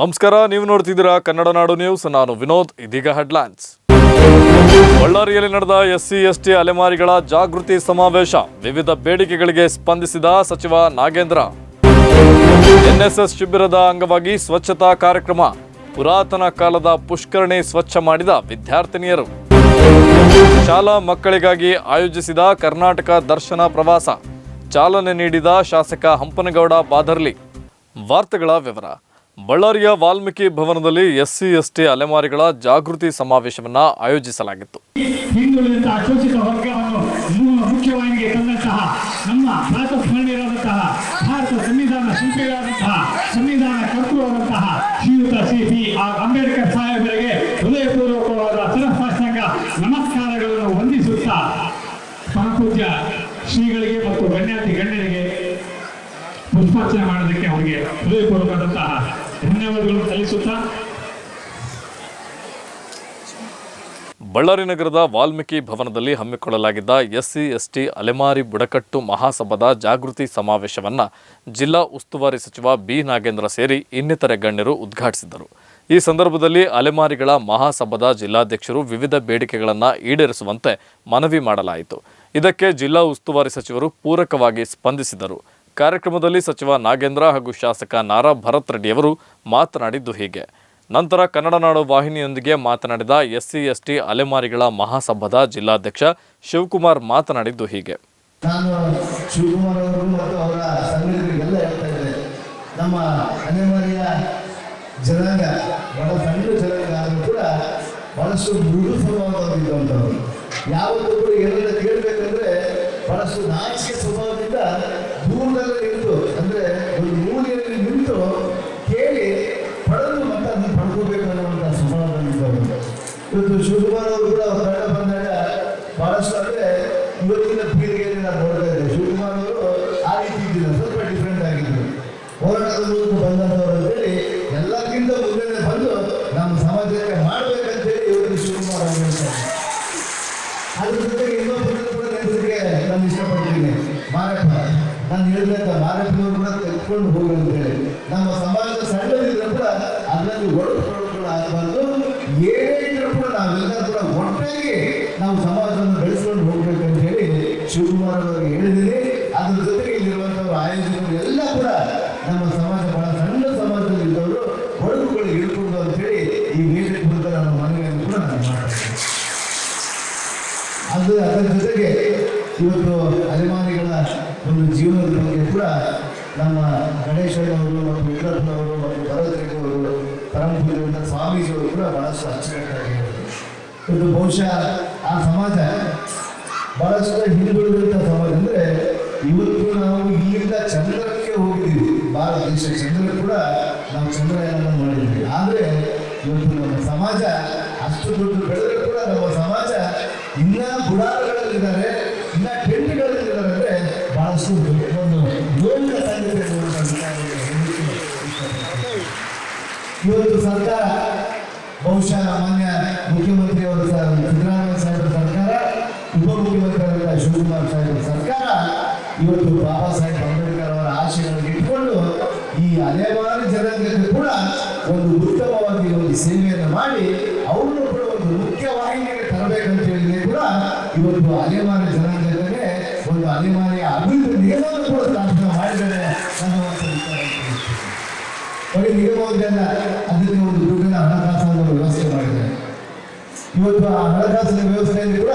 ನಮಸ್ಕಾರ, ನೀವು ನೋಡ್ತಿದ್ದೀರಾ ಕನ್ನಡ ನಾಡು ನ್ಯೂಸ್. ನಾನು ವಿನೋದ್, ಇದೀಗ ಹೆಡ್ಲೈನ್ಸ್. ಬಳ್ಳಾರಿಯಲ್ಲಿ ನಡೆದ ಎಸ್ಸಿ, ಎಸ್ಟಿ ಅಲೆಮಾರಿಗಳ ಜಾಗೃತಿ ಸಮಾವೇಶ ವಿವಿಧ ಬೇಡಿಕೆಗಳಿಗೆ ಸ್ಪಂದಿಸಿದ ಸಚಿವ ನಾಗೇಂದ್ರ. ಎನ್ಎಸ್ಎಸ್ ಶಿಬಿರದ ಅಂಗವಾಗಿ ಸ್ವಚ್ಛತಾ ಕಾರ್ಯಕ್ರಮ ಪುರಾತನ ಕಾಲದ ಪುಷ್ಕರಣಿ ಸ್ವಚ್ಛ ಮಾಡಿದ ವಿದ್ಯಾರ್ಥಿನಿಯರು. ಶಾಲಾ ಮಕ್ಕಳಿಗಾಗಿ ಆಯೋಜಿಸಿದ ಕರ್ನಾಟಕ ದರ್ಶನ ಪ್ರವಾಸ ಚಾಲನೆ ನೀಡಿದ ಶಾಸಕ ಹಂಪನಗೌಡ ಬಾದರ್ಲಿ. ವಾರ್ತೆಗಳ ವಿವರ. ಬಳ್ಳಾರಿಯ ವಾಲ್ಮೀಕಿ ಭವನದಲ್ಲಿ ಎಸ್ಸಿ, ಎಸ್ಟಿ ಅಲೆಮಾರಿಗಳ ಜಾಗೃತಿ ಸಮಾವೇಶವನ್ನ ಆಯೋಜಿಸಲಾಗಿತ್ತು. ಅಂಬೇಡ್ಕರ್ ಸಾಹೇಬರಿಗೆ ಹೃದಯಪೂರ್ವಕವಾದ ನಮಸ್ಕಾರಗಳನ್ನು ಶ್ರೀಗಳಿಗೆ ಮತ್ತು ಗಣ್ಯಾತಿ ಗಣ್ಯರಿಗೆ ಪುಷ್ಪಾರ್ಚನೆ ಮಾಡೋದಕ್ಕೆ ಅವರಿಗೆ ಹೃದಯಪೂರ್ವಕವಾದಂತಹ ಧನ್ಯವಾದಗಳನ್ನು ಸಲ್ಲಿಸುತ್ತಾ. ಬಳ್ಳಾರಿ ನಗರದ ವಾಲ್ಮೀಕಿ ಭವನದಲ್ಲಿ ಹಮ್ಮಿಕೊಳ್ಳಲಾಗಿದ್ದ ಎಸ್ಸಿ, ಎಸ್ಟಿ, ಅಲೆಮಾರಿ, ಬುಡಕಟ್ಟು ಮಹಾಸಭಾದ ಜಾಗೃತಿ ಸಮಾವೇಶವನ್ನು ಜಿಲ್ಲಾ ಉಸ್ತುವಾರಿ ಸಚಿವ ಬಿ ನಾಗೇಂದ್ರ ಸೇರಿ ಇನ್ನಿತರೆ ಗಣ್ಯರು ಉದ್ಘಾಟಿಸಿದರು. ಈ ಸಂದರ್ಭದಲ್ಲಿ ಅಲೆಮಾರಿಗಳ ಮಹಾಸಭಾದ ಜಿಲ್ಲಾಧ್ಯಕ್ಷರು ವಿವಿಧ ಬೇಡಿಕೆಗಳನ್ನು ಈಡೇರಿಸುವಂತೆ ಮನವಿ ಮಾಡಲಾಯಿತು. ಇದಕ್ಕೆ ಜಿಲ್ಲಾ ಉಸ್ತುವಾರಿ ಸಚಿವರು ಪೂರಕವಾಗಿ ಸ್ಪಂದಿಸಿದರು. ಕಾರ್ಯಕ್ರಮದಲ್ಲಿ ಸಚಿವ ನಾಗೇಂದ್ರ ಹಾಗೂ ಶಾಸಕ ನಾರಾ ಭರತ್ ರೆಡ್ಡಿಯವರು ಮಾತನಾಡಿದ್ದು ಹೀಗೆ. ನಂತರ ಕನ್ನಡ ನಾಡು ವಾಹಿನಿಯೊಂದಿಗೆ ಮಾತನಾಡಿದ ಎಸ್ಸಿ, ಎಸ್ಟಿ ಅಲೆಮಾರಿಗಳ ಮಹಾಸಭಾದ ಜಿಲ್ಲಾಧ್ಯಕ್ಷ ಶಿವಕುಮಾರ್ ಮಾತನಾಡಿದ್ದು ಹೀಗೆ. ನಾನು ಶಿವಕುಮಾರ್ ಅವರು ಮತ್ತು ಅವರ ಸಂಘಟನೆಗಳಿಗೆಲ್ಲ ಹೇಳ್ತಾ ಇದ್ದೇನೆ. ನಮ್ಮ ಅಲೆಮಾರಿಯ ಜನಾಂಗ ಬಹಳ ಸಣ್ಣ ಜನಾಂಗ ಆದರೂ ಕೂಡ ಬಹಳಷ್ಟು ಮೃದು ಸ್ವಭಾವದವರಿದ್ದಂಥವ್ರು. ಯಾವತ್ತೂ ಕೂಡ ಎಲ್ಲ ಕೇಳಬೇಕಂದ್ರೆ ಬಹಳಷ್ಟು ನಾಚಿಕೆ ಸ್ವಭಾವದಿಂದ ದೂರದಲ್ಲೇ ನಿಂತು ಅಂದರೆ ಒಂದು ಮೂಲೆಯಲ್ಲಿ ನಿಂತು ಕೇಳಿ ಪಡೆದು ಮತ್ತೆ ಅದನ್ನು ಪಡ್ಕೋಬೇಕು ಅನ್ನುವಂಥ ಸ್ವಭಾವದಲ್ಲಿದ್ದವರು ಇವತ್ತು ಶಿವಕುಮಾರ್ ಕೂಡ ಬಂದಾಗ ಬಹಳಷ್ಟು ಅಂದ್ರೆ ಇವತ್ತಿನ ನಾನು ಹೇಳಿದಂತ ಮಾರಪ್ಪನವರು ಕೂಡ ತೆಗೆದುಕೊಂಡು ಹೋಗಿ ಅಂತೇಳಿ ನಮ್ಮ ಸಮಾಜದ ಸಣ್ಣದಿದ್ರೆ ಕೂಡ ಅದರಲ್ಲಿ ಒಳಗೊಳ್ಳ ಆಗಬಾರ್ದು. ಏನೇ ಇದ್ರೂ ಕೂಡ ನಾವೆಲ್ಲರೂ ಕೂಡ ಒಟ್ಟಾಗಿ ನಾವು ಸಮಾಜವನ್ನು ಬೆಳೆಸ್ಕೊಂಡು ಹೋಗ್ಬೇಕಂತ ಹೇಳಿ ಶಿವಕುಮಾರ್ ಅವರಿಗೆ ಹೇಳಿದ್ದೀನಿ. ಹೇಳಿದರು ಇವತ್ತು ಬಹುಶಃ ಆ ಸಮಾಜ ಬಹಳಷ್ಟು ಹಿಂದುಳಿದಂಥ ಸಮಾಜ. ಅಂದರೆ ಇವತ್ತು ನಾವು ಇಲ್ಲಿಂದ ಚಂದ್ರಕ್ಕೆ ಹೋಗಿದ್ದೀವಿ. ಭಾರತ ದೇಶ ಚಂದ್ರ ಕೂಡ ನಾವು ಚಂದ್ರಯಾನ ಮಾಡಿದ್ವಿ ಆದರೆ ಇವತ್ತು ನಮ್ಮ ಸಮಾಜ ಅಷ್ಟು ದೊಡ್ಡ ಬೆಳೆದ್ರೆ ಕೂಡ ನಮ್ಮ ಸಮಾಜ ಇನ್ನ ಗುಡಾರಗಳಲ್ಲಿದ್ದಾರೆ, ಇನ್ನ ಟೆಂಟ್ಗಳಲ್ಲಿದ್ದಾರೆ ಅಂದರೆ ಬಹಳಷ್ಟು ಒಂದು ನೋವಿನ ಸಂಗತಿ ಅನ್ನುವಂಥದ್ದನ್ನ ನಾನು ಹೇಳಲಿಕ್ಕೆ ಇಷ್ಟಪಡ್ತೀನಿ. ಇವತ್ತು ಸರ್ಕಾರ ಬಹುಶಃ ಮಾನ್ಯ ಮುಖ್ಯಮಂತ್ರಿಯವರ ಸ- ಸಿದ್ದರಾಮಯ್ಯ ಸಾಹೇಬರ ಸರ್ಕಾರ, ಉಪಮುಖ್ಯಮಂತ್ರಿಯವರ ಶಿವಕುಮಾರ್ ಸಾಹೇಬರ ಸರ್ಕಾರ, ಇವತ್ತು ಬಾಬಾ ಸಾಹೇಬ್ ಅಂಬೇಡ್ಕರ್ ಅವರ ಆಶಯಗಳನ್ನು ಇಟ್ಟುಕೊಂಡು ಈ ಅಲೆಮಾರಿ ಜನಾಂಗಕ್ಕೆ ಕೂಡ ಒಂದು ಉತ್ತಮವಾಗಿ ಒಂದು ಸೇವೆಯನ್ನು ಮಾಡಿ ಅವರನ್ನು ಕೂಡ ಒಂದು ಮುಖ್ಯ ವಾಹಿನಿಗೆ ತರಬೇಕಂತ ಹೇಳಿದ್ರೆ ಕೂಡ ಇವತ್ತು ಅಲೆಮಾರಿ ಜನಾಂಗಕ್ಕೆ ಒಂದು ಅಲೆಮಾರಿಯ ಅಭಿವೃದ್ಧಿ ನಿಗಮವನ್ನು ಕೂಡ ಸ್ಥಾಪನೆ ಮಾಡಿದರೆ ಅನ್ನುವಂಥ ವಿಚಾರ ಅದಕ್ಕೆ ಒಂದು ಇವತ್ತು ಆ ಹಣಕಾಸಿನ ವ್ಯವಸ್ಥೆಯಲ್ಲಿ ಕೂಡ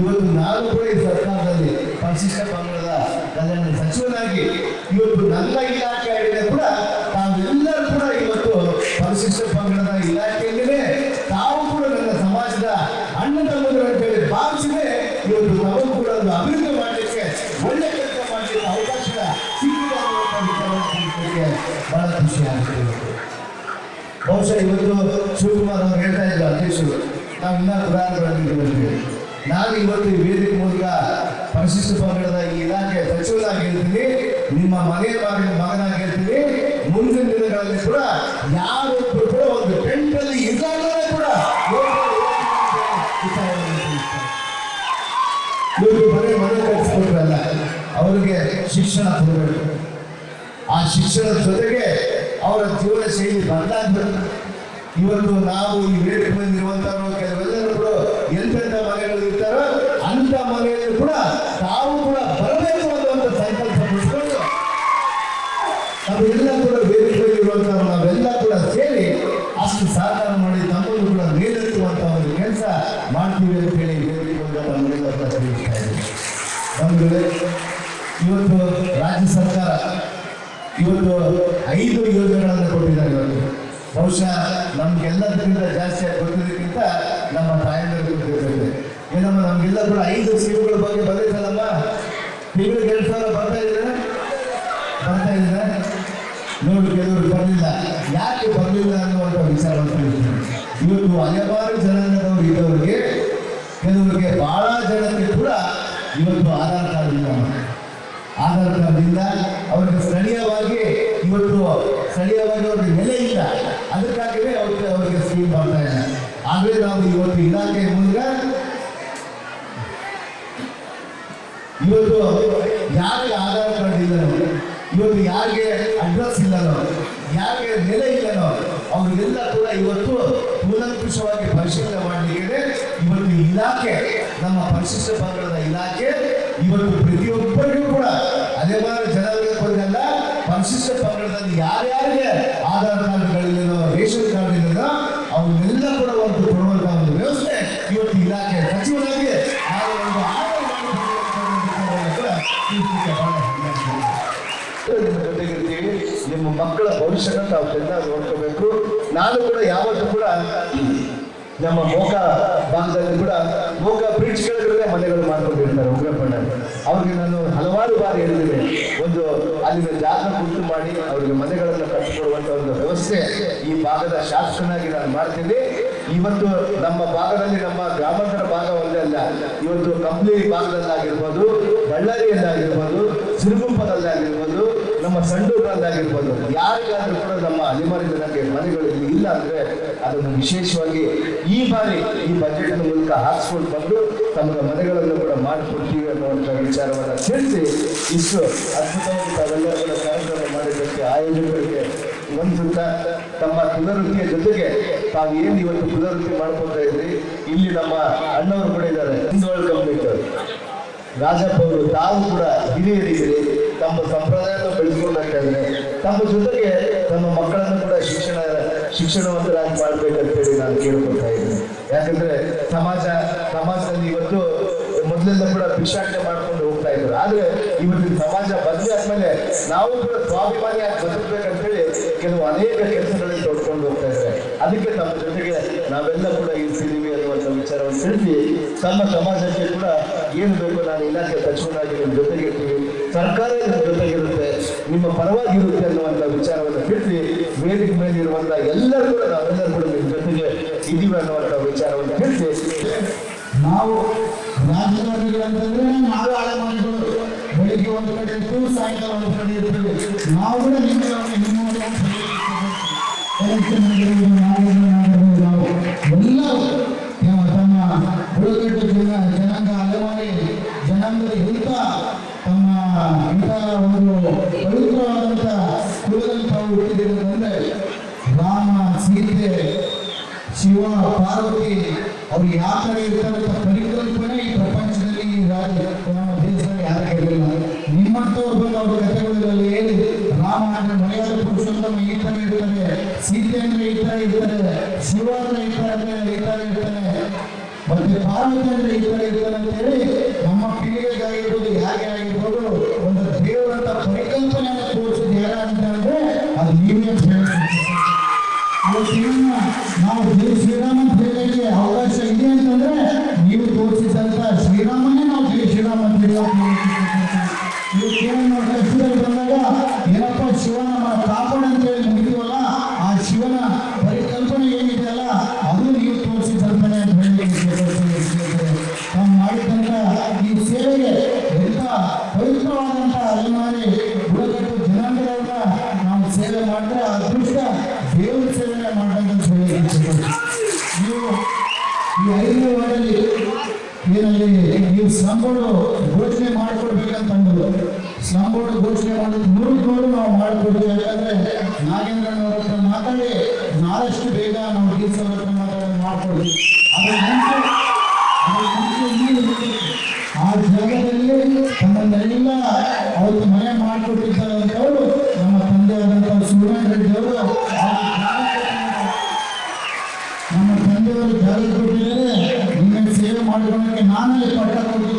ಇವತ್ತು ನಾನು ಕೂಡ ಈ ಸರ್ಕಾರದಲ್ಲಿ ಪರಿಶಿಷ್ಟ ಪಂಗಡದ ಕಲ್ಯಾಣ ಸಚಿವನಾಗಿ ಇವತ್ತು ನನ್ನ ಇಲಾಖೆ ಆಗಿದೆ ಕೂಡ, ತಾವೆಲ್ಲರೂ ಕೂಡ ಇವತ್ತು ಪರಿಶಿಷ್ಟ ಪಂಗಡದ ಇಲಾಖೆಯಲ್ಲೇ ತಾವು ಕೂಡ ನನ್ನ ಸಮಾಜದ ಅಣ್ಣ ಅಂತ ಹೇಳಿ ಭಾವಿಸಿದೆ ಇವತ್ತು ನಾವು ಕೂಡ ಒಂದು ಅಭಿವೃದ್ಧಿ ಮಾಡಲಿಕ್ಕೆ, ಒಳ್ಳೆ ಕೆಲಸ ಮಾಡಲಿಕ್ಕೆ ಅವಕಾಶ ಸಿಕ್ಕಿದೆ ಬಹಳ ಖುಷಿ ಆಗ್ತದೆ ಇವತ್ತು. ಬಹುಶಃ ಇವತ್ತು ಶಿವಕುಮಾರ್ ಅವರು ಹೇಳ್ತಾ ಇದ್ರು ಅಧ್ಯಕ್ಷರು ನಾವು ಇನ್ನ ಅಂತೇಳಿ ನಾನು ಇವತ್ತು ವೇದಿಕೆ ಮೂಲಕ ಪರಿಶಿಷ್ಟ ಪಂಗಡದ ಈ ಇಲಾಖೆ ಸಚಿವರಾಗಿ ಹೇಳ್ತೀನಿ, ನಿಮ್ಮ ಮನೆಯ ಮಗನ ಮಗನಾಗಿ ಹೇಳ್ತೀನಿ. ಮುಂದಿನ ದಿನಗಳಲ್ಲಿ ಕೂಡ ಯಾರೊಬ್ಬರು ಕೂಡ ಒಂದು ಟೆಂಟಲ್ಲಿ ಇರಲಾರ್ದೇ ಕೂಡ. ಇವರು ಬರೀ ಮನೆ ಕಟ್ಟಿಸ್ಕೊಟ್ರಲ್ಲ, ಅವರಿಗೆ ಶಿಕ್ಷಣ ಕೊಡಬೇಕು. ಆ ಶಿಕ್ಷಣದ ಜೊತೆಗೆ ಅವರ ಜೀವನ ಶೈಲಿ ಬದಲಾಗ್ಬೇಕು. ಇವತ್ತು ನಾವು ಈ ಮೇಲೆ ಎಲ್ಲರೂ ಕೆಲವೆಲ್ಲರೂ ಕೂಡ ಎಂತೆಂಥ ಮನೆಗಳು ಇರ್ತಾರೋ ಅಂತ ಮನೆಯಲ್ಲಿ ಕೂಡ ತಾವು ಕೂಡ ಬರಬೇಕು ಅನ್ನುವಂಥ ಸಂಕಲ್ಪ ಮುಗಿಸ್ಕೊಂಡು ನಾವೆಲ್ಲ ಕೂಡ ವೇದಿಕೆ ಮೇಲೆ ಇರುವಂತವ್ರು ನಾವೆಲ್ಲ ಕೂಡ ಸೇರಿ ಅಷ್ಟು ಸಹಕಾರ ಮಾಡಿ ತಮ್ಮನ್ನು ಕೂಡ ಮೇಲೆತ್ತುವಂತ ಒಂದು ಕೆಲಸ ಮಾಡ್ತೀವಿ ಅಂತ ಹೇಳಿ ವೇದಿಕೆ ನಮ್ಮೆಲ್ಲ ತಿಳಿಸ್ತಾ ಇವತ್ತು ರಾಜ್ಯ ಸರ್ಕಾರ ಇವತ್ತು ಐದು ಯೋಜನೆಗಳನ್ನು ಕೊಟ್ಟಿದ್ದಾರೆ ಇವತ್ತು. ಬಹುಶಃ ನಮ್ಗೆಲ್ಲದಕ್ಕಿಂತ ಜಾಸ್ತಿ ಆಗಿ ಗೊತ್ತಿದ್ದಕ್ಕಿಂತ ನಮ್ಮ ತಾಯಂದಿರಿಗೆ ಗೊತ್ತಿರ್ತದೆ ಏನಮ್ಮ ನಮ್ಗೆಲ್ಲ ಕೂಡ ಐದು ಸ್ಕೀಮ್ಗಳ ಬಗ್ಗೆ ಬಂದಿದ್ದಲ್ಲಮ್ಮ ತಿಂಗಳಿಗೆ ಎರಡು ಸಾವಿರ ಬರ್ತಾ ಇದೆ? ಬರ್ತಾ ಇದೆ? ನೋಡಿ, ಕೆಲವರು ಬರಲಿಲ್ಲ. ಯಾಕೆ ಬರಲಿಲ್ಲ ಅನ್ನುವಂಥ ವಿಚಾರವನ್ನು ಇವತ್ತು ಹಲವಾರು ಜನಾಂಗದವರು ಇದ್ದವರಿಗೆ, ಕೆಲವರಿಗೆ ಬಹಳ ಜನಕ್ಕೆ ಕೂಡ ಇವತ್ತು ಆಧಾರ ಕಾರ್ಡ್ ಇಲ್ಲ. ಆಧಾರ್ ಕಾರ್ಡ್ನಿಂದ ಅವರಿಗೆ ಸ್ಥಳೀಯವಾಗಿ ಇವತ್ತು ಸ್ಥಳೀಯವಾಗಿ ಅವ್ರಿಗೆ ನೆಲೆ ಇಲ್ಲ. ಅದಕ್ಕಾಗಿಯೇ ಅವ್ರಿಗೆ ಅವರಿಗೆ ಸ್ಕೀಮ್ ಬರ್ತಾ ಇಲ್ಲ ಆದರೆ ನಾವು ಇವತ್ತು ಇಲಾಖೆ ಮೂಲಕ ಇವತ್ತು ಯಾರಿಗೆ ಆಧಾರ ಕಾರ್ಡ್ ಇಲ್ಲನೋ, ಇವತ್ತು ಯಾರಿಗೆ ಅಡ್ರೆಸ್ ಇಲ್ಲನೋ, ಯಾರಿಗೆ ನೆಲೆ ಇಲ್ಲನೋ, ಅವರಿಗೆಲ್ಲ ಕೂಡ ಇವತ್ತು ಕೂಲಂಕುಷವಾಗಿ ಪರಿಶೀಲನೆ ಮಾಡಲಿಕ್ಕೆ ಇವತ್ತು ಇಲಾಖೆ ನಮ್ಮ ಪರಿಶಿಷ್ಟ ಪಂಗಡದ ಜೊತೆಗಿರ್ತೀವಿ. ನಿಮ್ಮ ಮಕ್ಕಳ ಭವಿಷ್ಯನ ತಾವು ಚೆನ್ನಾಗಿ ನೋಡ್ಕೋಬೇಕು. ನಾನು ಕೂಡ ಯಾವತ್ತೂ ಕೂಡ ನಮ್ಮ ಮೋಕ ಭಾಗದಲ್ಲಿ ಕೂಡ ಮೋಕ ಬ್ರಿಡ್ಜ್ ಕೆಳಗಡೆ ಮನೆಗಳು ಮಾಡ್ಕೊಂಡಿರ್ತಾರೆ ಉಗ್ರಪ್ಪಣ್ಣ ಅವ್ರಿಗೆ ನಾನು ಹಲವಾರು ಬಾರಿ ಹೇಳಿದ್ದೇನೆ. ಒಂದು ಅಲ್ಲಿನ ಜಾಗ ಗುರುತು ಮಾಡಿ ಅವರಿಗೆ ಮನೆಗಳನ್ನು ಕಟ್ಟಿಕೊಡುವಂತ ಒಂದು ವ್ಯವಸ್ಥೆ ಈ ಭಾಗದ ಶಾಸಕನಾಗಿ ನಾನು ಮಾಡ್ತೀನಿ. ಇವತ್ತು ನಮ್ಮ ಭಾಗದಲ್ಲಿ ನಮ್ಮ ಗ್ರಾಮಾಂತರ ಭಾಗ ಒಂದೇ ಅಲ್ಲ, ಇವತ್ತು ಕಂಪ್ಲಿ ಭಾಗದಲ್ಲಾಗಿರ್ಬೋದು, ಬಳ್ಳಾರಿಯಲ್ಲಾಗಿರ್ಬೋದು ಸಿರುಗುಪ್ಪದಲ್ಲಾಗಿರ್ಬೋದು ನಮ್ಮ ಸಂಡೂರಾಗಿರ್ಬೋದು ಯಾರಿಗಾದ್ರೂ ಕೂಡ ನಮ್ಮ ಅಲೆಮಾರಿ ಜನಕ್ಕೆ ಮನೆಗಳು ಇಲ್ಲಿ ಇಲ್ಲ ಅಂದ್ರೆ ಅದನ್ನು ವಿಶೇಷವಾಗಿ ಈ ಬಾರಿ ಈ ಬಜೆಟ್ ಮೂಲಕ ಹಾಕ್ಸ್ಕೊಂಡು ಬಂದು ತಮ್ಮ ಮನೆಗಳನ್ನು ಕೂಡ ಮಾಡಿಕೊಡ್ತೀವಿ ಅನ್ನುವಂಥ ವಿಚಾರವನ್ನು ತಿಳಿಸಿ ಇಷ್ಟು ಅದ್ಭುತವಾಗಿ ಕೂಡ ಕಾರ್ಯಕ್ರಮ ಮಾಡಿದ್ದಕ್ಕೆ ಆಯೋಜಕರಿಗೆ ವಂದಿಸುತ್ತಾ ತಮ್ಮ ಪುನರ್ವೃತ್ತಿಯ ಜೊತೆಗೆ ತಾವು ಏನು ಇವತ್ತು ಪುನರ್ವೃತ್ತಿ ಮಾಡ್ಕೊತಾ ಇದ್ರಿ? ಇಲ್ಲಿ ನಮ್ಮ ಅಣ್ಣವರು ಕೂಡ ಇದ್ದಾರೆ. ಹಿಂದೋಳ್ ಕಂಪ್ಲೀಟ್ ರಾಜಪ್ಪ ಅವರು ತಾವು ಕೂಡ ಹಿರಿಯರಿಗೆ ತಮ್ಮ ಸಂಪ್ರದಾಯವನ್ನು ಬೆಳೆಸ್ಕೊಂಡು ತಮ್ಮ ಜೊತೆಗೆ ತಮ್ಮ ಮಕ್ಕಳನ್ನು ಕೂಡ ಶಿಕ್ಷಣ, ಶಿಕ್ಷಣವಂತರಾಗಿ ಮಾಡ್ಬೇಕಂತೇಳಿ ನಾನು ಕೇಳ್ಕೊಳ್ತಾ ಇದ್ದೀನಿ. ಯಾಕಂದ್ರೆ ಸಮಾಜ, ಸಮಾಜದಲ್ಲಿ ಇವತ್ತು ಮೊದಲೆಲ್ಲ ಕೂಡ ಭಿಕ್ಷಾಟನೆ ಹೋಗ್ತಾ ಆದ್ರೆ ಇವತ್ತಿನ ಸಮಾಜ ಬದಲಿ ಆದ್ಮೇಲೆ ನಾವು ಕೂಡ ಸ್ವಾಭಿಮಾನಿಯಾಗಿ ಬದುಕಬೇಕಂತೇಳಿ ಕೆಲವು ಅನೇಕ ಕೆಲಸಗಳಲ್ಲಿ ತೊಡ್ಕೊಂಡು ಹೋಗ್ತಾ ಇದ್ದಾರೆ. ಅದಕ್ಕೆ ತಮ್ಮ ಜೊತೆಗೆ ನಾವೆಲ್ಲ ಕೂಡ ಇರ್ತಿದ್ದೀವಿ ಅನ್ನುವಂಥ ವಿಚಾರವನ್ನು ತಿಳಿಸಿ, ತಮ್ಮ ಸಮಾಜಕ್ಕೆ ಕೂಡ ಏನು ಬೇಕು ನಾನು ಇಲಾಖೆ ಸಚಿವನಾಗಿ ನಿಮ್ಮ ಜೊತೆಗಿರ್ತೀವಿ ಸರ್ಕಾರ ನಿಮ್ಮ ಜೊತೆಗಿರುತ್ತೆ, ನಿಮ್ಮ ಪರವಾಗಿರುತ್ತೆ ಅನ್ನುವಂಥ ವಿಚಾರವನ್ನು ತಿಳಿಸಿ, ವೇದಿಕೆ ಮೇಲೆ ಇರುವಂಥ ಎಲ್ಲರೂ ಕೂಡ ನಾವೆಲ್ಲರೂ ಕೂಡ ನಿಮ್ಮ ಜೊತೆಗೆ ಇದ್ದೀವಿ ಅನ್ನುವಂಥ ವಿಚಾರವನ್ನು ತಿಳಿಸಿ. ನಾವು ರಾಜಕಾರಣಿಗಳಂತಂದ್ರೆ ಹಳೆ ಮನೆಗಳು ಬೆಳಿಗ್ಗೆ ಒಂದು ಕಡೆ ಇರ್ತೀವಿ ಸಾಯಂಕಾಲ ಒಂದು ನಾವು ಕೂಡ ನಿಮ್ಮ ನಿಮ್ಮ ಒಂದು election ಆಗಿರ್ಬೋದು, ನಾವು ತಮ್ಮ ಬುಡಕಟ್ಟು ಜನ ಜನಾಂಗ ಅಲೆಮಾರಿ ಜನಾಂಗದ ಹಿತ ತಮ್ಮ ಹಿತ ಒಂದು ಪವಿತ್ರವಾದಂಥ ಕುಲದಲ್ಲಿ ತಾವು ಹುಟ್ಟಿದ್ದೀರಿ ಅಂತಂದ್ರೆ ರಾಮ ಸೀತೆ ಶಿವ ಪಾರ್ವತಿ ಅವ್ರು ಯಾವ ಕಡೆ ಇರ್ತಾರೆ ಇರ್ತಾರೆ ಶಿವ ಅಂದ್ರೆ ಈ ಅಂದ್ರೆ ಈ ತರ ಇರ್ತಾನೆ. ಮತ್ತೆ ಪಾರ್ವತಿ ಅಂದ್ರೆ ಈ ತರ ಇರ್ತಾನೆ ಅಂತ ಹೇಳಿ ನಮ್ಮ ಪೀಳಿಗೆಗಾಗಿರ್ಬೋದು ಹೇಗೆ ಆಗಿರ್ಬೋದು, ಒಂದು ದೇವರಂತ ಪರಿಕಲ್ಪನೆಯನ್ನು ತೋರಿಸಿದ ಅಂದ್ರೆ ಅದು ನೀವೇ ನಾವು ಶ್ರೀರಾಮ ಯಾಕಂದ್ರೆ ನಾಗೇಂದ್ರನವ್ರ ಹತ್ರ ಮಾತಾಡಿ ನಾಳಷ್ಟು ಬೇಗ ನಾವು ಡಿ ಸಿ ಹತ್ರ ಮಾತಾಡಿ ಇರ್ಬೇಕು. ಆ ಜಾಗದಲ್ಲಿ ತಮ್ಮನ್ನೆಲ್ಲ ಅವರು ಮನೆ ಅವರು ನಮ್ಮ ತಂದೆಯಾದಂಥ ಸೂರ್ಯ ರೆಡ್ಡಿ ಅವರು ನಮ್ಮ ತಂದೆಯವರು ಜಾಗ ಕೊಟ್ಟಿದ್ದಾರೆ ನಿಮಗೆ ಸೇವೆ ಮಾಡಿಕೊಳ್ಳೋಕೆ ನಾನೇ ಪಟ್ಟ ಕೊಟ್ಟು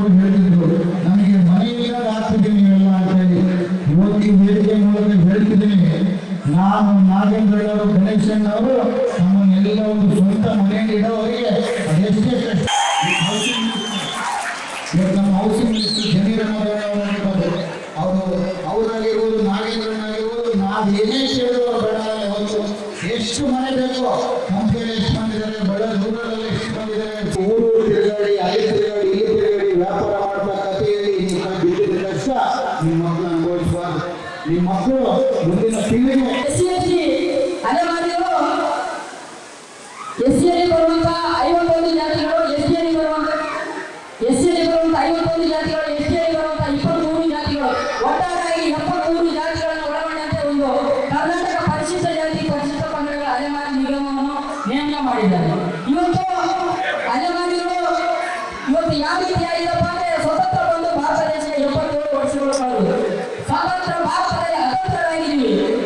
ಅವರು ಹೇಳಿದ್ರು. ನನಗೆ ಮನೆಯಿಂದ ಆಗ್ತಿದ್ದೀನಿ ನೀವೆಲ್ಲ ಅಂತ ಹೇಳಿ. ಇವತ್ತಿನ ವೇದಿಕೆ ಮೂಲಕ ಹೇಳ್ತಿದ್ದೀನಿ ನಾನು ನಾಗೇಂದ್ರವರು ಗಣೇಶನ್ ಅವರು ನಮ್ಮನ್ನೆಲ್ಲ ಒಂದು ಸ್ವಂತ ಮನೆಯಲ್ಲಿ ಇಡೋವರಿಗೆ ಅದೆಷ್ಟೇ ಕಷ್ಟ. ನಮ್ಮ ಹೌಸಿಂಗ್ ಮಿನಿಸ್ಟರ್ ಅಹಮದ್ ಅವರು ಅವರಾಗಿರ್ಬೋದು, ನಾಗೇಂದ್ರನಾಗಿರ್ಬೋದು, ನಾವು ಏನೇ ಕೇಳಿದ್ರು ಬೇಡ ಎಷ್ಟು ಮನೆ ಬೇಕು ನಿಮ್ಮ ಮಕ್ಕಳು ಮುಂದಿನ ಪೀಳಿಗೆ ಎಸ್ ಸಿ ಅತಂತ್ರರಾಗಿದ್ದೀವಿ ಇವತ್ತು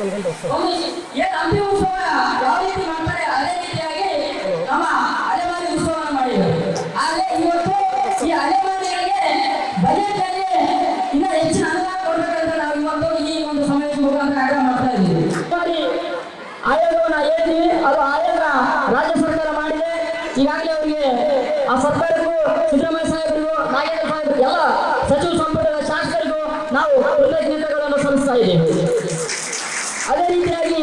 ಒಂದು ಏನು ಹಂಪಿ ಉತ್ಸವ ಯಾವ ರೀತಿ ಮಾಡ್ತಾರೆ ಅದೇ ರೀತಿಯಾಗಿ ನಮ್ಮ ಅಲೆಮಾರಿ ಉತ್ಸವವನ್ನು ಮಾಡಿದ್ದಾರೆ. ಆದರೆ ಇವತ್ತು ಈ ಅಲೆಮಾರಿಗಳಿಗೆ ಬಜೆಟ್ ಅಲ್ಲಿ ಇನ್ನ ಹೆಚ್ಚಿನ ಅನುದಾನ ಕೊಡಬೇಕಂತ ನಾವು ಇವತ್ತು ಈ ಒಂದು ಸಮಾವೇಶ ಮುಖಾಂತರ ಆಗ್ರಹ ಮಾಡ್ತಾ ಇದ್ದೀವಿ. ಆಯೋಗವನ್ನ ಹೇಳ್ತೀವಿ. ಅದು ಆಯೋಗ ರಾಜ್ಯ ಸರ್ಕಾರ ಮಾಡಿದೆ. ಈಗಾಗಲೇ ಅವರಿಗೆ ಆ ಸರ್ಕಾರಕ್ಕೂ ಸಿದ್ದರಾಮಯ್ಯ ಸಾಹೇಬರಿಗೂ ನಾಗೇಂದ್ರ ಸಾಹೇಬರಿಗೂ ಎಲ್ಲ ಸಚಿವ ಸಂಪುಟದ ಶಾಸಕರಿಗೂ ನಾವು ಕೃತಜ್ಞತೆಗಳನ್ನು ಸಲ್ಲಿಸ್ತಾ ಇದ್ದೇವೆ. ಅದೇ ರೀತಿಯಾಗಿ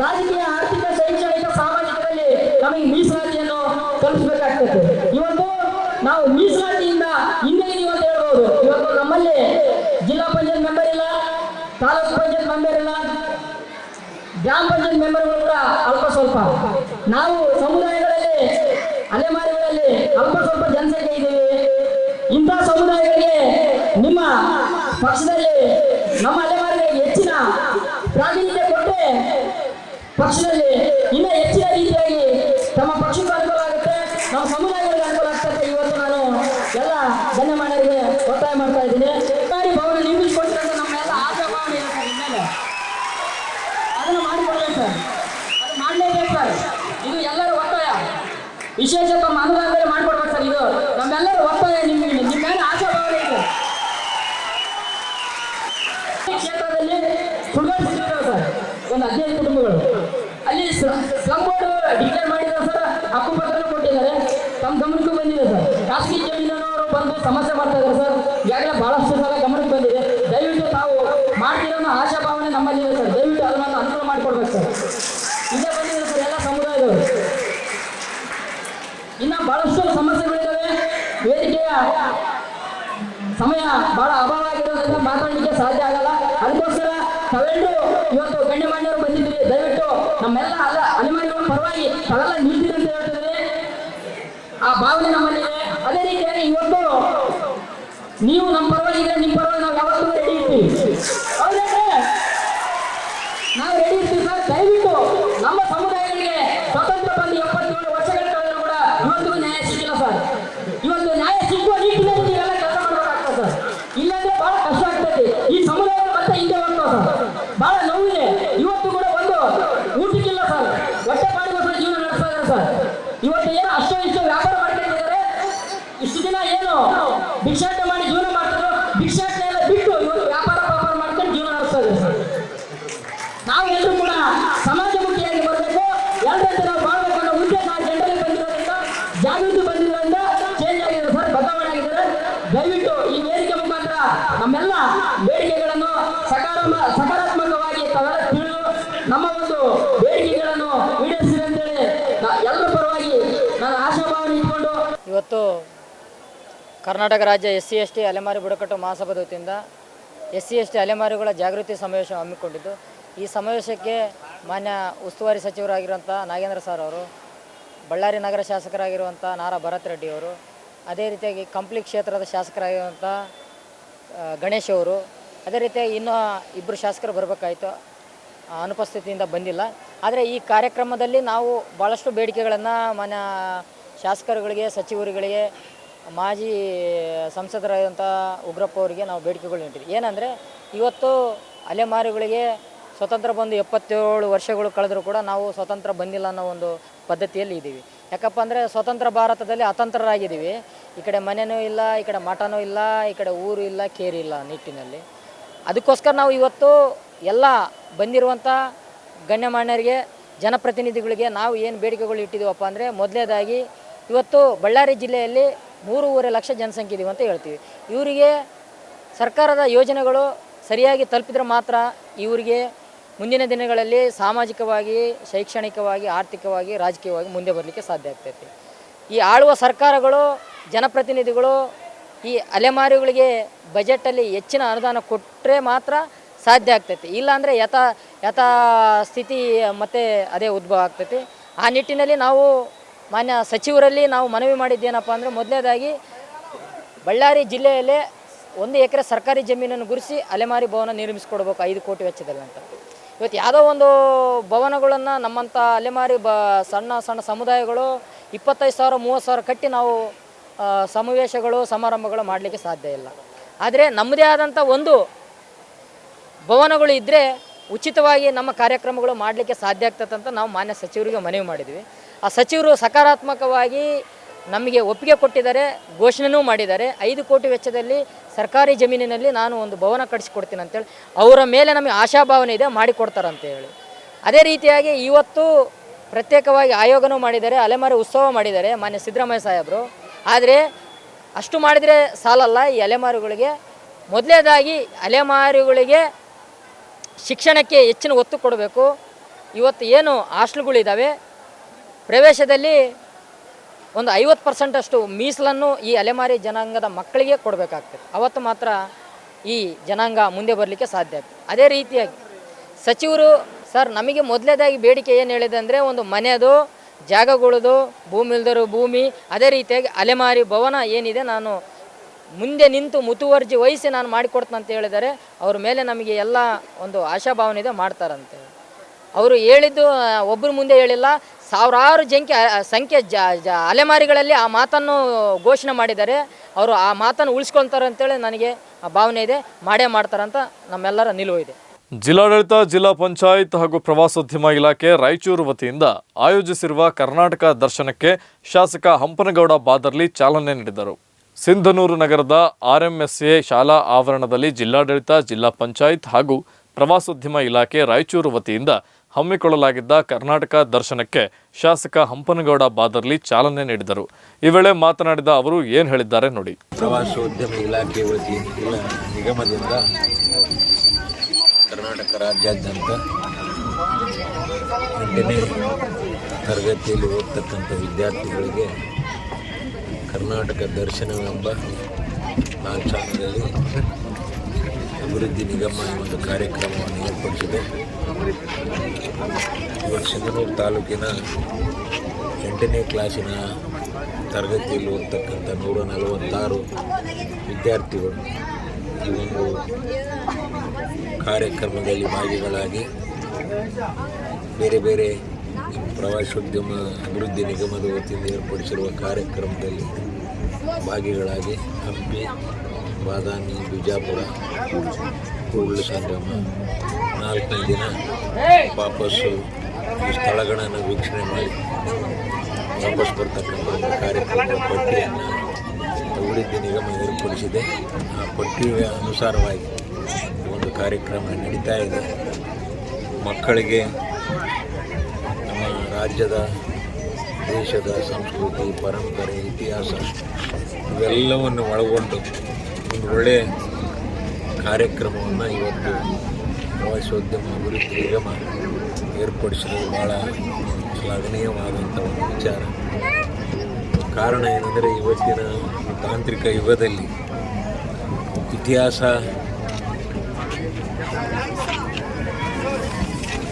ರಾಜಕೀಯ, ಆರ್ಥಿಕ, ಶೈಕ್ಷಣಿಕ, ಸಾಮಾಜಿಕದಲ್ಲಿ ನಮಗೆ ಮೀಸಲಾತಿಯನ್ನು ಕಲ್ಪಿಸಬೇಕಾಗ್ತದೆ ಇವತ್ತು ನಾವು ಮೀಸಲಾತಿಯಿಂದ ಹಿಂದೆ ಇದೀವಿ ಅಂತ ಹೇಳ್ಬೋದು. ಇವತ್ತು ನಮ್ಮಲ್ಲಿ ಜಿಲ್ಲಾ ಪಂಚಾಯತ್ ಮೆಂಬರ್ ಇಲ್ಲ, ತಾಲೂಕು ಪಂಚಾಯತ್ ಮೆಂಬರ್ ಇಲ್ಲ, ಗ್ರಾಮ ಪಂಚಾಯತ್ ಮೆಂಬರ್ಗಳು ಕೂಡ ಅಲ್ಪ ಸ್ವಲ್ಪ. ನಾವು ಸಮುದಾಯಗಳಲ್ಲಿ, ಅಲೆಮಾರಿಗಳಲ್ಲಿ ಅಲ್ಪ ಸ್ವಲ್ಪ ಜನಸಂಖ್ಯೆ ಇದ್ದೀವಿ. ಇಂಥ ಸಮುದಾಯಗಳಿಗೆ ನಿಮ್ಮ ಪಕ್ಷದಲ್ಲಿ ನಮ್ಮ ಅಲೆಮಾರಿಗಳಿಗೆ ಹೆಚ್ಚಿನ ಪ್ರಾತಿನಿಧ್ಯ ಕೊಟ್ಟರೆ ಪಕ್ಷದಲ್ಲಿ ಇನ್ನೂ ಹೆಚ್ಚಿನ ರೀತಿಯಾಗಿ ತಮ್ಮ ಪಕ್ಷಕ್ಕೂ ಅನುಕೂಲ ಆಗುತ್ತೆ. ನಮ್ಮ ಸಮುದಾಯಗಳಿಗೆ ಅನುಕೂಲ ಆಗ್ತದೆ ಇವತ್ತು ನಾನು ಎಲ್ಲ ಗಣ್ಯಮಾನ್ಯರಿಗೆ ಒತ್ತಾಯ ಮಾಡ್ತಾ ಇದ್ದೀನಿ. ಸರ್ಕಾರಿ ಭವನ ನಿರ್ಮಿಸಿಕೊಡ್ತಕ್ಕಂಥ ನಮ್ಮೆಲ್ಲ ಇದೆ ಸರ್ ಇನ್ಮೇಲೆ ಅದನ್ನು ಮಾಡಿಕೊಡ್ಬೇಕು ಸರ್. ಅದು ಮಾಡಲೇಬೇಕು ಸರ್. ಇದು ಎಲ್ಲರ ಒತ್ತಾಯ. ವಿಶೇಷ ತಮ್ಮ ಅನುದಾನದಲ್ಲಿ ಮಾಡಿಕೊಡ್ಬೇಕು ಸರ್. ಇದು ನಮ್ಮೆಲ್ಲರ ಒತ್ತಾಯ. ನಿಮ್ಗೆ ನಿಮ್ಮ ಮೇಲೆ ಆಶಾ ಭಾವನೆ ಇದೆ ಈ ಕ್ಷೇತ್ರದಲ್ಲಿ ಸುಧಾರಿಸಿದ್ದಾರೆ ಸರ್ ಒಂದು ಹದಿನೈದು ಕುಟುಂಬಗಳು ಸ್ಲಮ್ ಬೋರ್ಡ್ ಡಿಕ್ಲೇರ್ ಮಾಡಿದ್ದಾರೆ ಸರ್ ಹಕ್ಕುಪತ್ರ ಕೊಟ್ಟಿದ್ದಾರೆ. ತಮ್ಮ ಗಮನಕ್ಕೂ ಬಂದಿದೆ ಸರ್. ಖಾಸಗಿ ಜಮೀನವರು ಬಂದು ಸಮಸ್ಯೆ ಮಾಡ್ತಾ ಇದ್ದಾರೆ ಸರ್. ಈಗಾಗಲೇ ಬಹಳಷ್ಟು ಸಲ ಗಮನಕ್ಕೆ ಬಂದಿದೆ. ದಯವಿಟ್ಟು ತಾವು ಮಾಡ್ತಿರೋ ಆಶಾ ಭಾವನೆ ನಮ್ಮಲ್ಲಿ ಇದೆ ಸರ್. ದಯವಿಟ್ಟು ಅದನ್ನು ಅನುಕೂಲ ಮಾಡಿಕೊಡ್ಬೇಕು ಸರ್. ಇದೇ ಬಂದಿದೆ ಸರ್ ಎಲ್ಲ ಸಮುದಾಯದವರು. ಇನ್ನ ಬಹಳಷ್ಟು ಸಮಸ್ಯೆಗಳಿದ್ದಾವೆ ವೇದಿಕೆಯ ಸಮಯ ಬಹಳ ಅಭಾವ ಆಗಿರೋದ್ರಿಂದ ಮಾತಾಡಲಿಕ್ಕೆ ಸಾಧ್ಯ ಆಗಲ್ಲ. ಅದಕ್ಕೋಸ್ಕರ ತಾವೆಲ್ಲರೂ ಇವತ್ತು ಗಣ್ಯಮಾನ್ಯರು ಬಂದಿದ್ದೀರಿ ದಯವಿಟ್ಟು ನಮ್ಮೆಲ್ಲ ಅಲ್ಲ ಅನುಮಾನಿಗಳ ಪರವಾಗಿ ತಾವೆಲ್ಲ ನಿಂತಿದೆ ಅಂತ ಹೇಳ್ತಿದ್ರಿ ಆ ಭಾವನೆ ನಮ್ಮಲ್ಲಿ ಅದೇ ರೀತಿಯಾಗಿ ಇವತ್ತು ನೀವು ನಮ್ಮ ಪರವಾಗಿ ಇದ್ರೆ ನಿಮ್ಮ ಪರವಾಗಿ ನಾವು ಯಾವತ್ತೂ ರೆಡಿ ಇರ್ತೀವಿ. ಹೌದೇ ನಾವು ರೆಡಿ ಇರ್ತೀವಿ ಸರ್. ದಯವಿಟ್ಟು ನಮ್ಮ ಸಮುದಾಯಗಳಿಗೆ ಸ್ವತಂತ್ರ ಬಂದು ಎಪ್ಪತ್ತೇಳು ವರ್ಷಗಳ ಕಳೆದರೂ ಕೂಡ ಇವತ್ತಿಗೂ ನ್ಯಾಯ ಸಿಕ್ಕಿಲ್ಲ ಸರ್. ಊಟಕ್ಕಿಲ್ಲ ಸರ್ ಹೊಟ್ಟೆ ಪಾಡಿಗೋಸ್ಕರ ಜೀವನ ನಡೆಸ್ತಾ ಇದ್ದಾರೆ ಸರ್. ಇವತ್ತು ಏನು ಅಷ್ಟೋ ಇಷ್ಟೋ ವ್ಯಾಪಾರ ಮಾಡ್ಕೊಂಡಿದ್ದಾರೆ ಇಷ್ಟು ದಿನ ಏನು ಭಿಕ್ಷಾಟನೆ ಮಾಡಿ ಜೀವನ ಮಾಡ್ತಾರೋ ಭಿಕ್ಷಾಟನೆ ಎಲ್ಲ ಬಿಟ್ಟು ಇವತ್ತು ವ್ಯಾಪಾರ ವ್ಯಾಪಾರ ಮಾಡ್ಕೊಂಡು ಜೀವನ ನಡೆಸ್ತಾ ಇದ್ದಾರೆ ಸರ್. ನಾವು ಎಲ್ಲರೂ ಕೂಡ ಸಮಾಜಮುಖಿಯಾಗಿ ಬರಬೇಕು. ಎಲ್ಲರಂತೆ ನಾವು ಬಾಳ್ಬೇಕು ಅನ್ನೋ ಉದ್ದೇಶ ಆ ಜನರಲ್ಲಿ ಬಂದಿರೋದ್ರಿಂದ, ಜಾಗೃತಿ ಬಂದಿರೋದ್ರಿಂದ ಚೇಂಜ್ ಆಗಿದೆ ಸರ್. ಬದಲಾವಣೆ ಆಗಿದೆ. ದಯವಿಟ್ಟು ಈ ವೇದಿಕೆ ಮುಖಾಂತರ ನಮ್ಮೆಲ್ಲ ಬೇಡಿಕೆಗಳನ್ನು ಸಕಾರಾತ್ಮ ಸಕಾರಾತ್ಮಕವಾಗಿ ಕರ್ನಾಟಕ ರಾಜ್ಯ ಎಸ್ ಸಿ, ಎಸ್ ಟಿ, ಅಲೆಮಾರಿ, ಬುಡಕಟ್ಟು ಮಹಾಸಭಾದ ವತಿಯಿಂದ ಎಸ್ ಸಿ, ಎಸ್ ಟಿ, ಅಲೆಮಾರಿಗಳ ಜಾಗೃತಿ ಸಮಾವೇಶ ಹಮ್ಮಿಕೊಂಡಿದ್ದು. ಈ ಸಮಾವೇಶಕ್ಕೆ ಮಾನ್ಯ ಉಸ್ತುವಾರಿ ಸಚಿವರಾಗಿರುವಂಥ ನಾಗೇಂದ್ರ ಸರ್ ಅವರು, ಬಳ್ಳಾರಿ ನಗರ ಶಾಸಕರಾಗಿರುವಂಥ ನಾರಾ ಭರತ್ ರೆಡ್ಡಿ ಅವರು, ಅದೇ ರೀತಿಯಾಗಿ ಕಂಪ್ಲಿ ಕ್ಷೇತ್ರದ ಶಾಸಕರಾಗಿರುವಂಥ ಗಣೇಶ್ ಅವರು, ಅದೇ ರೀತಿಯಾಗಿ ಇನ್ನೂ ಇಬ್ಬರು ಶಾಸಕರು ಬರಬೇಕಾಯಿತು. ಅನುಪಸ್ಥಿತಿಯಿಂದ ಬಂದಿಲ್ಲ. ಆದರೆ ಈ ಕಾರ್ಯಕ್ರಮದಲ್ಲಿ ನಾವು ಭಾಳಷ್ಟು ಬೇಡಿಕೆಗಳನ್ನು ಮಾನ್ಯ ಶಾಸಕರುಗಳಿಗೆ, ಸಚಿವರುಗಳಿಗೆ ಮಾಜಿ ಸಂಸದರಾದಂಥ ಉಗ್ರಪ್ಪ ಅವರಿಗೆ ನಾವು ಬೇಡಿಕೆಗಳು ನೀಡಿದ್ವಿ ಏನಂದರೆ ಇವತ್ತು ಅಲೆಮಾರಿಗಳಿಗೆ ಸ್ವತಂತ್ರ ಬಂದು ಎಪ್ಪತ್ತೇಳು ವರ್ಷಗಳು ಕಳೆದರೂ ಕೂಡ ನಾವು ಸ್ವತಂತ್ರ ಬಂದಿಲ್ಲ ಅನ್ನೋ ಒಂದು ಪದ್ಧತಿಯಲ್ಲಿ ಇದ್ದೀವಿ. ಯಾಕಪ್ಪ ಅಂದರೆ ಸ್ವತಂತ್ರ ಭಾರತದಲ್ಲಿ ಅತಂತ್ರರಾಗಿದ್ದೀವಿ. ಈ ಕಡೆ ಮನೆಯೂ ಇಲ್ಲ, ಈ ಕಡೆ ಮಠನೂ ಇಲ್ಲ, ಈ ಕಡೆ ಊರು ಇಲ್ಲ, ಕೇರಿ ಇಲ್ಲ ನಿಟ್ಟಿನಲ್ಲಿ. ಅದಕ್ಕೋಸ್ಕರ ನಾವು ಇವತ್ತು ಎಲ್ಲ ಬಂದಿರುವಂಥ ಗಣ್ಯಮಾನ್ಯರಿಗೆ, ಜನಪ್ರತಿನಿಧಿಗಳಿಗೆ ನಾವು ಏನು ಬೇಡಿಕೆಗಳು ಇಟ್ಟಿದ್ದೀವಪ್ಪ ಅಂದರೆ ಮೊದಲನೇದಾಗಿ ಇವತ್ತು ಬಳ್ಳಾರಿ ಜಿಲ್ಲೆಯಲ್ಲಿ ಮೂರುವರೆ ಲಕ್ಷ ಜನಸಂಖ್ಯೆ ಇದೀವಿ ಅಂತ ಹೇಳ್ತೀವಿ. ಇವರಿಗೆ ಸರ್ಕಾರದ ಯೋಜನೆಗಳು ಸರಿಯಾಗಿ ತಲುಪಿದ್ರೆ ಮಾತ್ರ ಇವರಿಗೆ ಮುಂದಿನ ದಿನಗಳಲ್ಲಿ ಸಾಮಾಜಿಕವಾಗಿ, ಶೈಕ್ಷಣಿಕವಾಗಿ, ಆರ್ಥಿಕವಾಗಿ, ರಾಜಕೀಯವಾಗಿ ಮುಂದೆ ಬರಲಿಕ್ಕೆ ಸಾಧ್ಯ ಆಗ್ತೈತಿ. ಈ ಆಳುವ ಸರ್ಕಾರಗಳು, ಜನಪ್ರತಿನಿಧಿಗಳು ಈ ಅಲೆಮಾರಿಗಳಿಗೆ ಬಜೆಟಲ್ಲಿ ಹೆಚ್ಚಿನ ಅನುದಾನ ಕೊಟ್ಟರೆ ಮಾತ್ರ ಸಾಧ್ಯ ಆಗ್ತೈತಿ. ಇಲ್ಲಾಂದರೆ ಯಥಾ ಯಥಾ ಸ್ಥಿತಿ ಮತ್ತೆ ಅದೇ ಉದ್ಭವ ಆಗ್ತೈತಿ. ಆ ನಿಟ್ಟಿನಲ್ಲಿ ನಾವು ಮಾನ್ಯ ಸಚಿವರಲ್ಲಿ ನಾವು ಮನವಿ ಮಾಡಿದ್ದೇನಪ್ಪ ಅಂದರೆ ಮೊದಲನೇದಾಗಿ ಬಳ್ಳಾರಿ ಜಿಲ್ಲೆಯಲ್ಲೇ ಒಂದು ಎಕರೆ ಸರ್ಕಾರಿ ಜಮೀನನ್ನು ಗುರಿಸಿ ಅಲೆಮಾರಿ ಭವನ ನಿರ್ಮಿಸಿಕೊಡ್ಬೇಕು, ಐದು ಕೋಟಿ ವೆಚ್ಚದಲ್ಲಿ ಅಂತ. ಇವತ್ತು ಯಾವುದೋ ಒಂದು ಭವನಗಳನ್ನು ನಮ್ಮಂಥ ಅಲೆಮಾರಿ ಬ, ಸಣ್ಣ ಸಣ್ಣ ಸಮುದಾಯಗಳು ಇಪ್ಪತ್ತೈದು ಸಾವಿರ, ಮೂವತ್ತು ಸಾವಿರ ಕಟ್ಟಿ ನಾವು ಸಮಾವೇಶಗಳು, ಸಮಾರಂಭಗಳು ಮಾಡಲಿಕ್ಕೆ ಸಾಧ್ಯ ಇಲ್ಲ. ಆದರೆ ನಮ್ಮದೇ ಆದಂಥ ಒಂದು ಭವನಗಳು ಇದ್ದರೆ ಉಚಿತವಾಗಿ ನಮ್ಮ ಕಾರ್ಯಕ್ರಮಗಳು ಮಾಡಲಿಕ್ಕೆ ಸಾಧ್ಯ ಆಗ್ತದೆ ಅಂತ ನಾವು ಮಾನ್ಯ ಸಚಿವರಿಗೆ ಮನವಿ ಮಾಡಿದ್ವಿ. ಆ ಸಚಿವರು ಸಕಾರಾತ್ಮಕವಾಗಿ ನಮಗೆ ಒಪ್ಪಿಗೆ ಕೊಟ್ಟಿದ್ದಾರೆ, ಘೋಷಣೆನೂ ಮಾಡಿದ್ದಾರೆ. ಐದು ಕೋಟಿ ವೆಚ್ಚದಲ್ಲಿ ಸರ್ಕಾರಿ ಜಮೀನಿನಲ್ಲಿ ನಾನು ಒಂದು ಭವನ ಕಟ್ಟಿಸಿಕೊಡ್ತೀನಿ ಅಂತೇಳಿ ಅವರ ಮೇಲೆ ನಮಗೆ ಆಶಾಭಾವನೆ ಇದೆ ಮಾಡಿಕೊಡ್ತಾರಂತ ಹೇಳಿ. ಅದೇ ರೀತಿಯಾಗಿ ಇವತ್ತು ಪ್ರತ್ಯೇಕವಾಗಿ ಆಯೋಗನೂ ಮಾಡಿದ್ದಾರೆ, ಅಲೆಮಾರಿ ಉತ್ಸವ ಮಾಡಿದ್ದಾರೆ ಮಾನ್ಯ ಸಿದ್ದರಾಮಯ್ಯ ಸಾಹೇಬರು. ಆದರೆ ಅಷ್ಟು ಮಾಡಿದರೆ ಸಾಲಲ್ಲ ಈ ಅಲೆಮಾರುಗಳಿಗೆ. ಮೊದಲನೇದಾಗಿ ಅಲೆಮಾರಿಗಳಿಗೆ ಶಿಕ್ಷಣಕ್ಕೆ ಹೆಚ್ಚಿನ ಒತ್ತು ಕೊಡಬೇಕು. ಇವತ್ತು ಏನು ಹಾಸ್ಟ್ಲ್ಗಳಿದ್ದಾವೆ ಪ್ರವೇಶದಲ್ಲಿ ಒಂದು ಐವತ್ತು ಪರ್ಸೆಂಟಷ್ಟು ಮೀಸಲನ್ನು ಈ ಅಲೆಮಾರಿ ಜನಾಂಗದ ಮಕ್ಕಳಿಗೆ ಕೊಡಬೇಕಾಗ್ತದೆ. ಅವತ್ತು ಮಾತ್ರ ಈ ಜನಾಂಗ ಮುಂದೆ ಬರಲಿಕ್ಕೆ ಸಾಧ್ಯ ಆಗ್ತದೆ. ಅದೇ ರೀತಿಯಾಗಿ ಸಚಿವರು, ಸರ್, ನಮಗೆ ಮೊದಲೇದಾಗಿ ಬೇಡಿಕೆ ಏನು ಹೇಳಿದೆ ಅಂದರೆ ಒಂದು ಮನೆಯದು, ಜಾಗಗಳದು ಭೂಮಿ ಇಲ್ದರು ಭೂಮಿ, ಅದೇ ರೀತಿಯಾಗಿ ಅಲೆಮಾರಿ ಭವನ ಏನಿದೆ ನಾನು ಮುಂದೆ ನಿಂತು ಮುತುವರ್ಜಿ ವಹಿಸಿ ನಾನು ಮಾಡಿಕೊಡ್ತೀನಿ ಅಂತ ಹೇಳಿದರೆ ಅವ್ರ ಮೇಲೆ ನಮಗೆ ಎಲ್ಲ ಒಂದು ಆಶಾಭಾವನೆ ಇದೆ, ಮಾಡ್ತಾರಂತೆ. ಅವರು ಹೇಳಿದ್ದು ಒಬ್ಬರು ಮುಂದೆ ಹೇಳಿಲ್ಲ. ಸಾವಿರಾರು ಜಂಕೆ ಸಂಖ್ಯೆ ಜ ಜ, ಅಲೆಮಾರಿಗಳಲ್ಲಿ ಆ ಮಾತನ್ನು ಘೋಷಣೆ ಮಾಡಿದ್ದಾರೆ. ಅವರು ಆ ಮಾತನ್ನು ಉಳಿಸ್ಕೊಳ್ತಾರೆ ಅಂತೇಳಿ ನನಗೆ ಆ ಭಾವನೆ ಇದೆ. ಮಾಡೇ ಮಾಡ್ತಾರಂತ ನಮ್ಮೆಲ್ಲರ ನಿಲುವು ಇದೆ. ಜಿಲ್ಲಾಡಳಿತ, ಜಿಲ್ಲಾ ಪಂಚಾಯತ್ ಹಾಗೂ ಪ್ರವಾಸೋದ್ಯಮ ಇಲಾಖೆ ರಾಯಚೂರು ವತಿಯಿಂದ ಆಯೋಜಿಸಿರುವ ಕರ್ನಾಟಕ ದರ್ಶನಕ್ಕೆ ಶಾಸಕ ಹಂಪನಗೌಡ ಬಾದರ್ಲಿ ಚಾಲನೆ ನೀಡಿದರು. ಸಿಂಧನೂರು ನಗರದ ಆರ್ಎಂಎಸ್ಎ ಶಾಲಾ ಆವರಣದಲ್ಲಿ ಜಿಲ್ಲಾಡಳಿತ, ಜಿಲ್ಲಾ ಪಂಚಾಯತ್ ಹಾಗೂ ಪ್ರವಾಸೋದ್ಯಮ ಇಲಾಖೆ ರಾಯಚೂರು ವತಿಯಿಂದ ಹಮ್ಮಿಕೊಳ್ಳಲಾಗಿದ್ದ ಕರ್ನಾಟಕ ದರ್ಶನಕ್ಕೆ ಶಾಸಕ ಹಂಪನಗೌಡ ಬಾದರ್ಲಿ ಚಾಲನೆ ನೀಡಿದರು. ಈ ವೇಳೆ ಮಾತನಾಡಿದ ಅವರು ಏನು ಹೇಳಿದ್ದಾರೆ ನೋಡಿ. ಪ್ರವಾಸೋದ್ಯಮ ಇಲಾಖೆ ನಿಗಮದಿಂದ ಕರ್ನಾಟಕ ರಾಜ್ಯಾದ್ಯಂತ ತರಗತಿಯಲ್ಲಿ ಓದ್ತಕ್ಕಂಥ ವಿದ್ಯಾರ್ಥಿಗಳಿಗೆ ಕರ್ನಾಟಕ ದರ್ಶನವೆಂಬ ಲಾಂಛನದಲ್ಲಿ ಅಭಿವೃದ್ಧಿ ನಿಗಮ ಒಂದು ಕಾರ್ಯಕ್ರಮವನ್ನು ಏರ್ಪಡಿಸಿದೆ. ಇವತ್ತು ತಾಲೂಕಿನ ಎಂಟನೇ ಕ್ಲಾಸಿನ ತರಗತಿಯಲ್ಲಿ ಓದ್ತಕ್ಕಂಥ ನೂರ ನಲವತ್ತಾರು ವಿದ್ಯಾರ್ಥಿಗಳು ಈ ಒಂದು ಕಾರ್ಯಕ್ರಮದಲ್ಲಿ ಭಾಗಿಗಳಾಗಿ ಬೇರೆ ಬೇರೆ ಪ್ರವಾಸೋದ್ಯಮ ಅಭಿವೃದ್ಧಿ ನಿಗಮದ ವತಿಯಿಂದ ಏರ್ಪಡಿಸಿರುವ ಕಾರ್ಯಕ್ರಮದಲ್ಲಿ ಭಾಗಿಗಳಾಗಿ ಹಂಪಿ, ಬಾದಾಮಿ, ಬಿಜಾಪುರ ಕೂಡಲ ಸಂಗಮ ನಾಲ್ಕನೇ ದಿನ ವಾಪಸ್ಸು ಈ ಸ್ಥಳಗಳನ್ನು ವೀಕ್ಷಣೆ ಮಾಡಿ ವಾಪಸ್ ಬರ್ತಕ್ಕಂಥ ಒಂದು ಕಾರ್ಯಕ್ರಮದ ಪಟ್ಟಿಯನ್ನು ಅಭಿವೃದ್ಧಿ ನಿಗಮ ಏರ್ಪಡಿಸಿದೆ. ಆ ಪಟ್ಟಿಯ ಅನುಸಾರವಾಗಿ ಒಂದು ಕಾರ್ಯಕ್ರಮ ನಡೀತಾ ಇದೆ. ಮಕ್ಕಳಿಗೆ ರಾಜ್ಯದ, ದೇಶದ ಸಂಸ್ಕೃತಿ, ಪರಂಪರೆ, ಇತಿಹಾಸ, ಇವೆಲ್ಲವನ್ನು ಒಳಗೊಂಡು ಒಂದು ಒಳ್ಳೆಯ ಕಾರ್ಯಕ್ರಮವನ್ನು ಇವತ್ತು ಪ್ರವಾಸೋದ್ಯಮ ಅಭಿವೃದ್ಧಿ ನಿಗಮ ಏರ್ಪಡಿಸಿದ್ದು ಭಾಳ ಶ್ಲಾಘನೀಯವಾದಂಥ ಒಂದು ವಿಚಾರ. ಕಾರಣ ಏನಂದರೆ ಇವತ್ತಿನ ತಾಂತ್ರಿಕ ಯುಗದಲ್ಲಿ ಇತಿಹಾಸ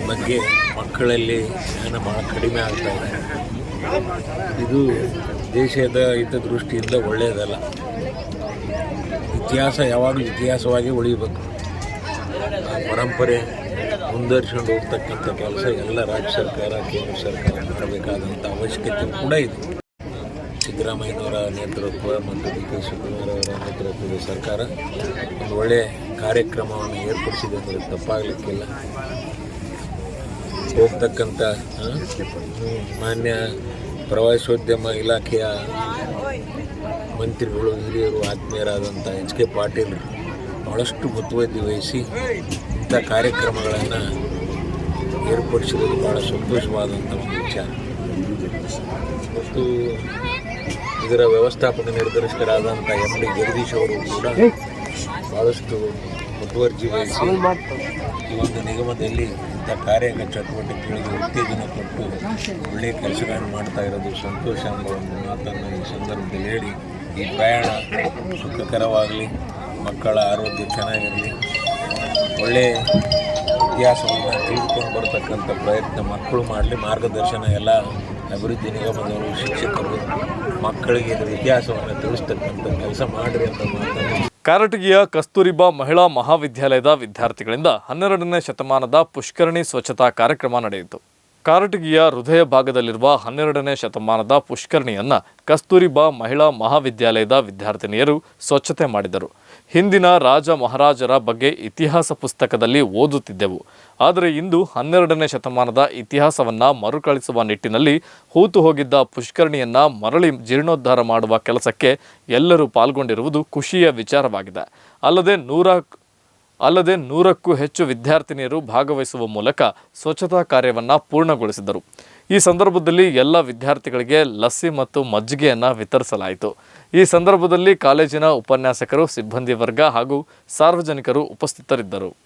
ಬಗ್ಗೆ ಮಕ್ಕಳಲ್ಲಿ ಜ್ಞಾನ ಭಾಳ ಕಡಿಮೆ ಆಗ್ತಾ ಇದೆ. ಇದು ದೇಶದ ಹಿತದೃಷ್ಟಿಯಿಂದ ಒಳ್ಳೆಯದಲ್ಲ. ಇತಿಹಾಸ ಯಾವಾಗಲೂ ಇತಿಹಾಸವಾಗಿ ಉಳಿಬೇಕು. ಆ ಪರಂಪರೆ ಮುಂದುವರಿಸ್ಕೊಂಡು ಹೋಗ್ತಕ್ಕಂಥ ಕೆಲಸ ಎಲ್ಲ ರಾಜ್ಯ ಸರ್ಕಾರ, ಕೇಂದ್ರ ಸರ್ಕಾರ ಮಾಡಬೇಕಾದಂಥ ಅವಶ್ಯಕತೆ ಕೂಡ ಇದೆ. ಸಿದ್ದರಾಮಯ್ಯನವರ ನೇತೃತ್ವ ಮತ್ತು ಡಿ ಕೆ ಶಿವಕುಮಾರ್ ಅವರ ನೇತೃತ್ವದ ಸರ್ಕಾರ ಒಂದು ಒಳ್ಳೆಯ ಕಾರ್ಯಕ್ರಮವನ್ನು ಏರ್ಪಡಿಸಿದೆ ಅಂದರೆ ತಪ್ಪಾಗಲಿಕ್ಕಿಲ್ಲ. ಹೋಗ್ತಕ್ಕಂಥ ಮಾನ್ಯ ಪ್ರವಾಸೋದ್ಯಮ ಇಲಾಖೆಯ ಮಂತ್ರಿಗಳು, ಹಿರಿಯರು, ಆತ್ಮೀಯರಾದಂಥ ಎಚ್ ಕೆ ಪಾಟೀಲ್ ಭಾಳಷ್ಟು ಮುತುವರ್ಜಿ ವಹಿಸಿ ಇಂಥ ಕಾರ್ಯಕ್ರಮಗಳನ್ನು ಏರ್ಪಡಿಸಿರೋದು ಭಾಳ ಸಂತೋಷವಾದಂಥ ಒಂದು ವಿಚಾರ. ಮತ್ತು ಇದರ ವ್ಯವಸ್ಥಾಪಕ ನಿರ್ದೇಶಕರಾದಂಥ ಎಂ ಡಿ ಜಗದೀಶ್ ಅವರು ಕೂಡ ಭಾಳಷ್ಟು ಮುತುವರ್ಜಿ ವಹಿಸಿ ಈ ಒಂದು ನಿಗಮದಲ್ಲಿ ಇಂಥ ಕಾರ್ಯಕ ಚಟುವಟಿಕೆಗಳಿಗೆ ಉತ್ತೇಜನ ಕೊಟ್ಟು ಒಳ್ಳೆಯ ಕೆಲಸಗಳನ್ನು ಮಾಡ್ತಾ ಇರೋದು ಸಂತೋಷ ಎಂಬ ಒಂದು ಮಾತನ್ನು ಈ ಸಂದರ್ಭದಲ್ಲಿ ಹೇಳಿ. ಈ ಪ್ರಯಾಣ ಸುಖಕರವಾಗಲಿ, ಮಕ್ಕಳ ಆರೋಗ್ಯ ಚೆನ್ನಾಗಿರಲಿ ಒಳ್ಳೆಯ ಇತಿಹಾಸವನ್ನು ತಿಳಿದುಕೊಂಡು ಬರತಕ್ಕಂಥ ಪ್ರಯತ್ನ ಮಕ್ಕಳು ಮಾಡಲಿ, ಮಾರ್ಗದರ್ಶನ ಎಲ್ಲ ಅಭಿವೃದ್ಧಿ ನಿಗಮದವರು, ಶಿಕ್ಷಕರು, ಮಕ್ಕಳಿಗೆ ಇದರ ಇತಿಹಾಸವನ್ನು ತಿಳಿಸ್ತಕ್ಕಂಥ ಕೆಲಸ ಮಾಡಿರಿ ಅಂತ ಮಾತನ್ನು ಕಾರಟಗಿಯ ಕಸ್ತೂರಿಬಾ ಮಹಿಳಾ ಮಹಾವಿದ್ಯಾಲಯದ ವಿದ್ಯಾರ್ಥಿಗಳಿಂದ ಹನ್ನೆರಡನೇ ಶತಮಾನದ ಪುಷ್ಕರಣಿ ಸ್ವಚ್ಛತಾ ಕಾರ್ಯಕ್ರಮ ನಡೆಯಿತು. ಕಾರಟಗಿಯ ಹೃದಯ ಭಾಗದಲ್ಲಿರುವ ಹನ್ನೆರಡನೇ ಶತಮಾನದ ಪುಷ್ಕರಣಿಯನ್ನ ಕಸ್ತೂರಿಬಾ ಮಹಿಳಾ ಮಹಾವಿದ್ಯಾಲಯದ ವಿದ್ಯಾರ್ಥಿನಿಯರು ಸ್ವಚ್ಛತೆ ಮಾಡಿದರು. ಹಿಂದಿನ ರಾಜ ಮಹಾರಾಜರ ಬಗ್ಗೆ ಇತಿಹಾಸ ಪುಸ್ತಕದಲ್ಲಿ ಓದುತ್ತಿದ್ದೆವು. ಆದರೆ ಇಂದು ಹನ್ನೆರಡನೇ ಶತಮಾನದ ಇತಿಹಾಸವನ್ನ ಮರುಕಳಿಸುವ ನಿಟ್ಟಿನಲ್ಲಿ ಹೂತು ಹೋಗಿದ್ದ ಪುಷ್ಕರಣಿಯನ್ನ ಮರಳಿ ಜೀರ್ಣೋದ್ಧಾರ ಮಾಡುವ ಕೆಲಸಕ್ಕೆ ಎಲ್ಲರೂ ಪಾಲ್ಗೊಂಡಿರುವುದು ಖುಷಿಯ ವಿಚಾರವಾಗಿದೆ. ಅಲ್ಲದೆ ನೂರ ಅಲ್ಲದೆ ನೂರಕ್ಕೂ ಹೆಚ್ಚು ವಿದ್ಯಾರ್ಥಿನಿಯರು ಭಾಗವಹಿಸುವ ಮೂಲಕ ಸ್ವಚ್ಛತಾ ಕಾರ್ಯವನ್ನು ಪೂರ್ಣಗೊಳಿಸಿದರು. ಈ ಸಂದರ್ಭದಲ್ಲಿ ಎಲ್ಲ ವಿದ್ಯಾರ್ಥಿಗಳಿಗೆ ಲಸ್ಸಿ ಮತ್ತು ಮಜ್ಜಿಗೆಯನ್ನು ವಿತರಿಸಲಾಯಿತು. ಈ ಸಂದರ್ಭದಲ್ಲಿ ಕಾಲೇಜಿನ ಉಪನ್ಯಾಸಕರು, ಸಿಬ್ಬಂದಿ ವರ್ಗ ಹಾಗೂ ಸಾರ್ವಜನಿಕರು ಉಪಸ್ಥಿತರಿದ್ದರು.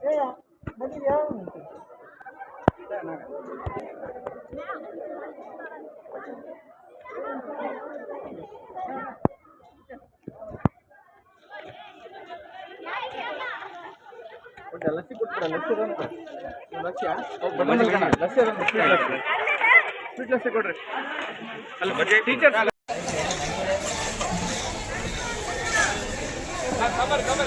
ಏ ನದಿಗೆ ಯಾವ ಲಸ್ಸಿ ಕೊಡ್ತೀರಾ ಲಸ್ಸಿ ಅದೊಂದು ಲಸ್ಸಿ ಲಸ್ಸಿ